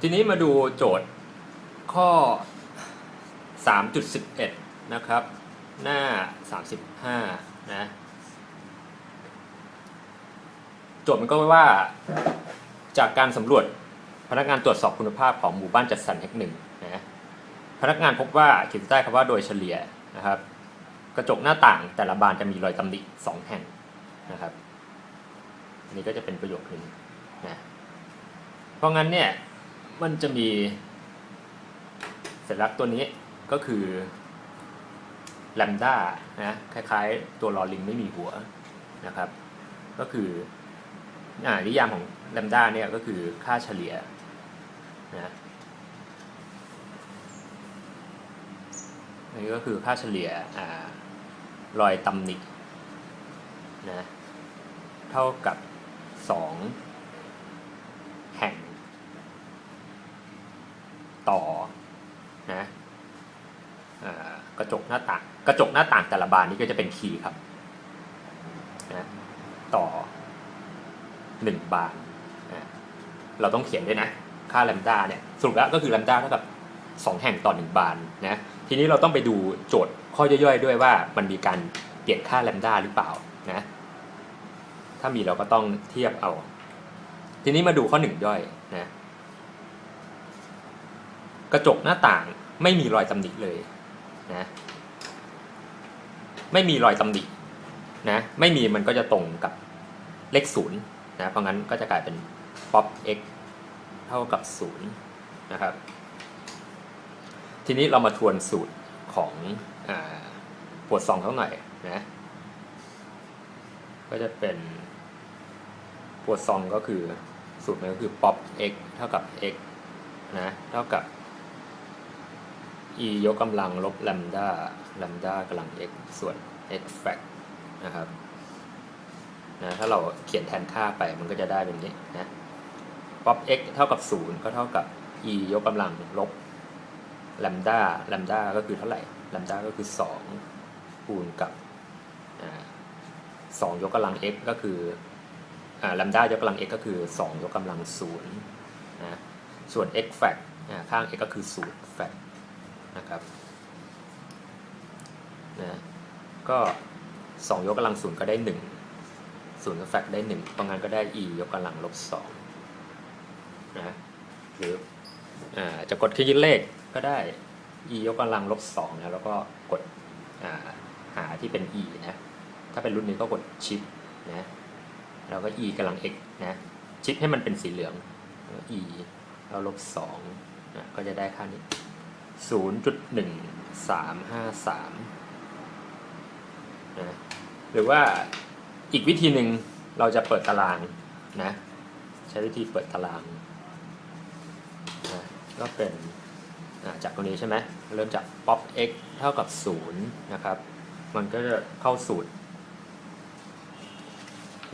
ทีนี้มาดูโจทย์ข้อ 3.11 นะครับ หน้า 35 นะ โจทย์มันก็ว่าจากการสำรวจพนักงานตรวจสอบคุณภาพของหมู่บ้านจัดสรรแห่งหนึ่งนะพนักงานพบว่าขีดเส้นใต้คำว่าโดยเฉลี่ยนะครับ กระจกหน้าต่างแต่ละบานจะมีรอยตำหนิสองแห่งนะครับอันนี้ก็จะเป็นประโยคหนึ่งนะเพราะงั้นเนี่ย มันจะมีสัญลักษณ์ตัวนี้ก็คือแลมด้านะคล้ายๆ ตัวลอลิงไม่มีหัวนะครับ ก็คืออ่านิยามของแลมด้าเนี่ยก็คือค่าเฉลี่ยนะนนี้ก็คือค่าเฉลี่ยอ่ารอยตำหนินะเท่ากับ 2 แห่ง ต่อนะอกระจกหน้าต่างกระจกหน้าต่างแต่ละบานนี้ก็จะเป็นคีย์ครับนะต่อหนึ่งบานนะเราต้องเขียนด้วยนะ ค่าแลมด้าเนี่ยสรุปแล้วก็คือแลมด้าเท่ากับสองแห่งต่อหนึ่งบานนะทีนี้เราต้องไปดูโจทย์ข้อย่อยๆด้วยว่ามันมีการเปลี่ยนค่าแลมด้าหรือเปล่านะถ้ามีเราก็ต้องเทียบเอา ทีนี้มาดูข้อหนึ่งย่อยนะ กระจกหน้าต่างไม่มีรอยตำหนิเลยนะไม่มีรอยตำหนินะไม่มีมันก็จะตรงกับเลขศูนย์นะเพราะงั้นก็จะกลายเป็น pop x เท่ากับศูนย์นะครับ ทีนี้เรามาทวนสูตรของอปวดซองเขาหน่อยนะก็จะเป็นปวดซองก็คือสูตรมันก็คือ pop x เท่ากับ x นะเท่ากับ e ยกกำลังลบ lambda lambda กำลัง x ส่วน x fact นะครับนะถ้าเราเขียนแทนค่าไปมันก็จะได้เป็นนี้นะ pop x เท่ากับ 0 ก็เท่ากับ e ยกกำลังลบ lambda lambda ก็คือเท่าไหร่ lambda ก็คือ 2 คูณกับอ่า2ยกกำลัง x ก็คืออ่า lambda ยกกำลัง x ก็คือ 2 ยกกำลัง0นะส่วน x fact ข้าง x ก็คือ0 fact นะครับนะก็ 2 ยกกำลัง0ก็ได้ 1 0กับ fact ได้1เพราะงั้นก็ได้ e ยกกำลังลบ2นะหรืออ่าจะกดคลิกยึดเลขก็ได้ e ยกกำลังลบ2นะแล้วก็กดอ่าหาที่เป็น e นะถ้าเป็นรุ่นนี้ก็กดชิปนะแล้วก็ e กำลัง x นะชิปให้มันเป็นสีเหลืองแล้วก็ e แล้วลบ2นะก็จะได้ค่านี้ 0.1353นะหรือว่าอีกวิธีหนึ่งเราจะเปิดตารางนะใช้วิธีเปิดตารางนะก็เป็นจากตรงนี้ใช่ไหมเริ่มจาก pop x เท่ากับ 0 นะครับ มันก็จะเข้าสูตร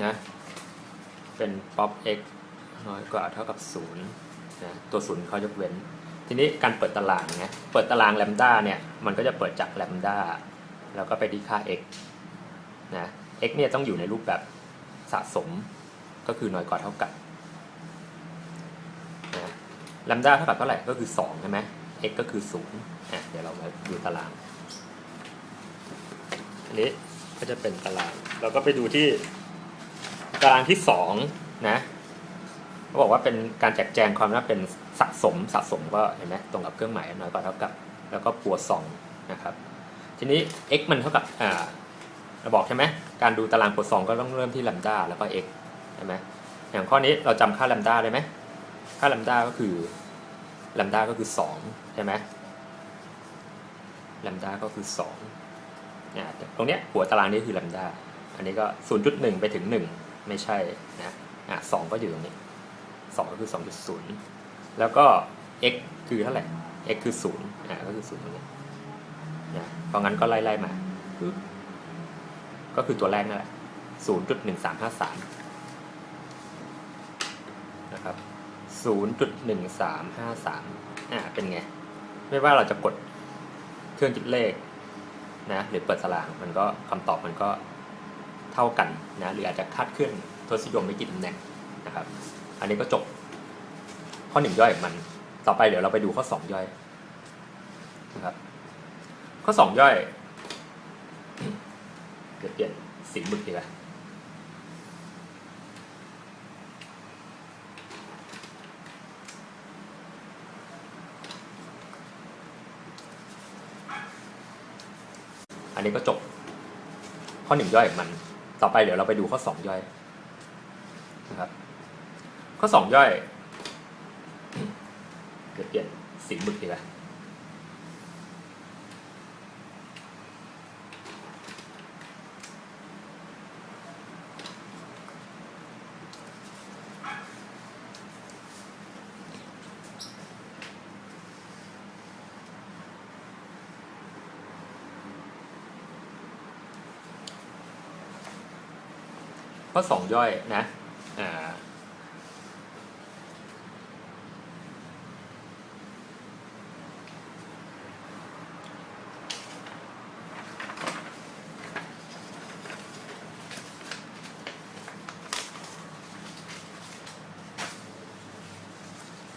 นะเป็น pop x น้อยกว่าเท่ากับ 0นะตัวศูนย์เขายกเว้น ทีนี้การเปิดตารางนะเปิดตารางแลมด้าเนี่ยมันก็จะเปิดจากแลมด้าแล้วก็ไปที่ค่า x นะ x เนี่ยต้องอยู่ในรูปแบบสะสมก็คือน้อยกว่าเท่ากับนะแลมด้าเท่ากับเท่าไหร่ก็คือ2ใช่ไหม x ก็คือ0อะเดี๋ยวเรามาดูตาราง อันนี้ก็จะเป็นตาราง เราก็ไปดูที่ตารางที่2นะเขาบอกว่าเป็นการแจกแจงความว่าเป็น สะสมสะสมก็เห็นไหมตรงกับเครื่องหมายน้อยกว่าเท่ากับ แล้วก็ปัวซองนะครับ ทีนี้ x มันเท่ากับอ่าเราบอกใช่ไหมการดูตารางปัวซองก็ต้องเริ่มที่ lambda แล้วก็ x ใช่ไหมอย่างข้อนี้เราจำค่า lambda ได้ไหมค่า lambda ก็คือ lambda ก็คือ2ใช่ไหม lambda ก็คือ2เนี่ยตรงเนี้ยหัวตารางนี้คือ lambda อันนี้ก็ 0.1 ไปถึง 1 ไม่ใช่นะอะ2ก็อยู่ตรงนี้ 2 ก็คือ 2.0 แล้วก็ x คือเท่าไหร่ x คือ0อ่าก็คือ0ตรงนี้นะเพราะงั้นก็ไล่ๆมา ก็คือตัวแรกนั่นแหละ0.1353นะครับ0.1353อ่าเป็นไง ไม่ว่าเราจะกดเครื่องคิดเลขนะหรือเปิดตารางมันก็คำตอบมันก็เท่ากันนะหรืออาจจะคาดเคลื่อนทศนิยมไม่กี่ตำแหน่งนะครับ อันนี้ก็จบ ข้อหนึ่งย่อยของมัน ต่อไปเดี๋ยวเราไปดูข้อสองย่อยนะครับ ข้อสองย่อยเดี๋ยวเปลี่ยนสีมึกดีกว่าอันนี้ก็จบ ข้อหนึ่งย่อยของมัน ต่อไปเดี๋ยวเราไปดูข้อสองย่อยนะครับ ข้อสองย่อย เดี๋ยวเปลี่ยนสีมึกดีกว่าข้อสองย่อยนะอ่า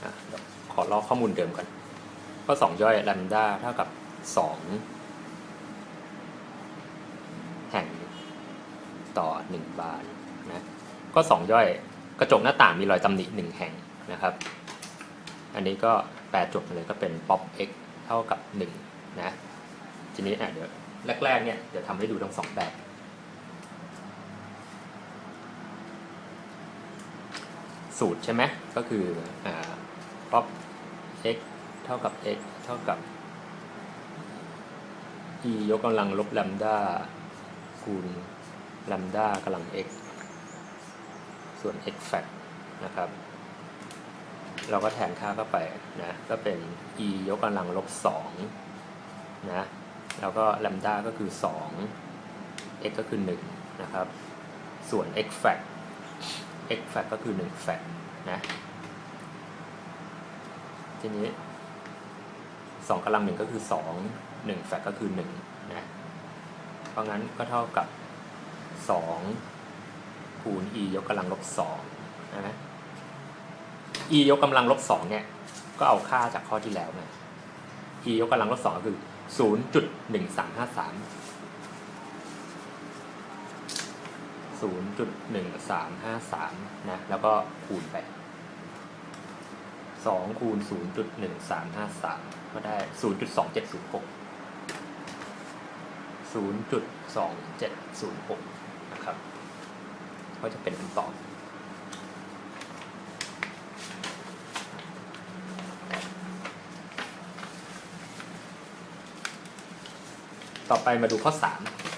อะเดี๋ยวขอ ลอกข้อมูลเดิมก่อนข้อสองย่อยแลมด้าเท่ากับสองแห่งต่อหนึ่งบานนะก็สองย่อยกระจกหน้าต่างมีรอยตำหนิหนึ่งแห่งนะครับ อันนี้ก็แปลจบเลยก็เป็น pop x เท่ากับหนึ่งนะทีนี้อะเดี๋ยวแรกๆเนี่ยเดี๋ยวทำให้ดูทั้งสองแบบ สูตรใช่ไหมก็คืออ่า pop x เท่ากับ x เท่ากับ e ยกกำลังลบแลมดาคูณแลมดากำลัง x ส่วน x fact นะครับ เราก็แทนค่าเข้าไปนะ ก็เป็น e ยกกำลังลบ2นะ แล้วก็แลมดาก็คือ 2 x ก็คือ 1 นะครับ ส่วน x fact x fact ก็คือ 1 fact นะ ทีนี้2กำลังหนึ่งก็คือ2 1แฟกก็คือ1นะเพราะงั้นก็เท่ากับ2คูณ e ยกกำลังลบ2นะ e ยกกำลังลบ2เนี่ยก็เอาค่าจากข้อที่แล้วมา e ยกกำลังลบ2ก็คือ0.1353 0.1353 นะ แล้วก็คูณไป 2คูณ0.1353ก็ได้0.2706 0.2706นะครับ ก็จะเป็นคำตอบต่อไปมาดูข้อ 3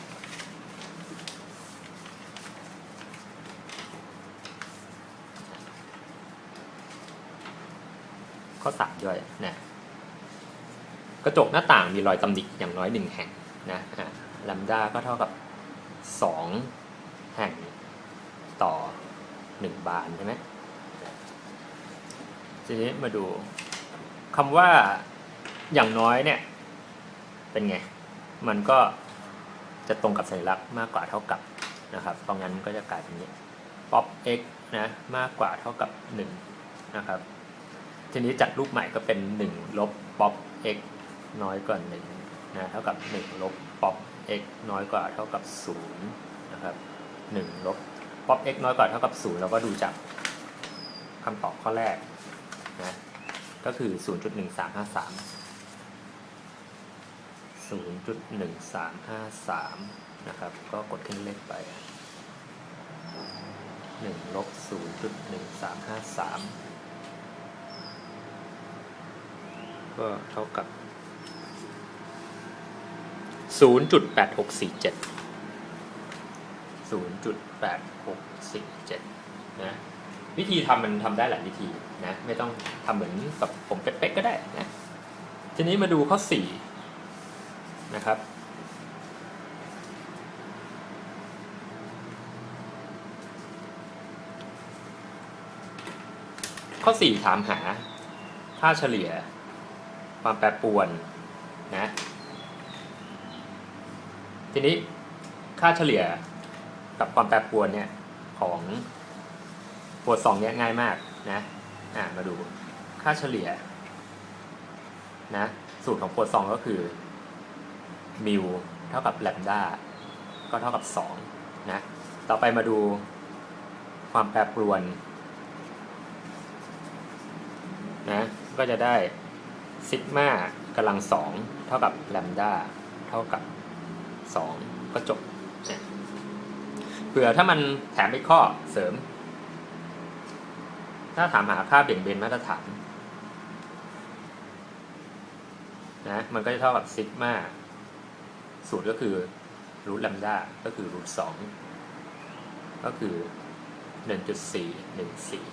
ข้อ3ด้วยนะกระจกหน้าต่างมีรอยตำหนิอย่างน้อยหนึ่งแห่งนะอะลัมด้าก็เท่ากับ 2 แห่งต่อ 1 บานใช่ไหมทีนี้มาดูคำว่าอย่างน้อยเนี่ย เป็นไง มันก็จะตรงกับสัญลักษณ์มากกว่าเท่ากับนะครับ เพราะงั้นก็จะกลายเป็นนี้ pop x นะมากกว่าเท่ากับ 1 นะครับ ทีนี้จัดรูปใหม่ก็เป็น1ลบ pop x น้อยกว่า1นะเท่ากับ1ลบ pop x น้อยกว่าเท่ากับ0นะครับ1ลบ pop x น้อยกว่าเท่ากับ0เราก็ดูจากคำตอบข้อแรกนะก็คือ 0.1353 0.1353 นะครับ ก็กดขึ้นเลขไป1ลบ0.1353 ก็เท่ากับ 0.8647 0.8647 นะ วิธีทำมันทำได้หลายวิธีนะ ไม่ต้องทำเหมือนแบบผมเป๊ะๆก็ได้นะ ทีนี้มาดูข้อ 4 นะครับข้อ 4 ถามหาค่าเฉลี่ย ความแปรปรวนนะทีนี้ค่าเฉลี่ยกับความแปรปรวนเนี่ยของบทสองเนี่ยง่ายมากนะอ่ามาดูค่าเฉลี่ยนะสูตรของโพซองก็คือมิวเท่ากับแลมดาก็เท่ากับ2นะต่อไปมาดูความแปรปรวนนะก็จะได้ ซิกมากำลังสองเท่ากับแลมดาเท่ากับ2ก็จบเผื่อถ้ามันแถมอีกข้อเสริม ถ้าถามหาค่าเบี่ยงเบนมาตรฐานนะมันก็จะเท่ากับซิกมาสูตรก็คือรูทแลมดาก็คือรูทสองก็คือหนึ่งจุดสี่หนึ่งสี่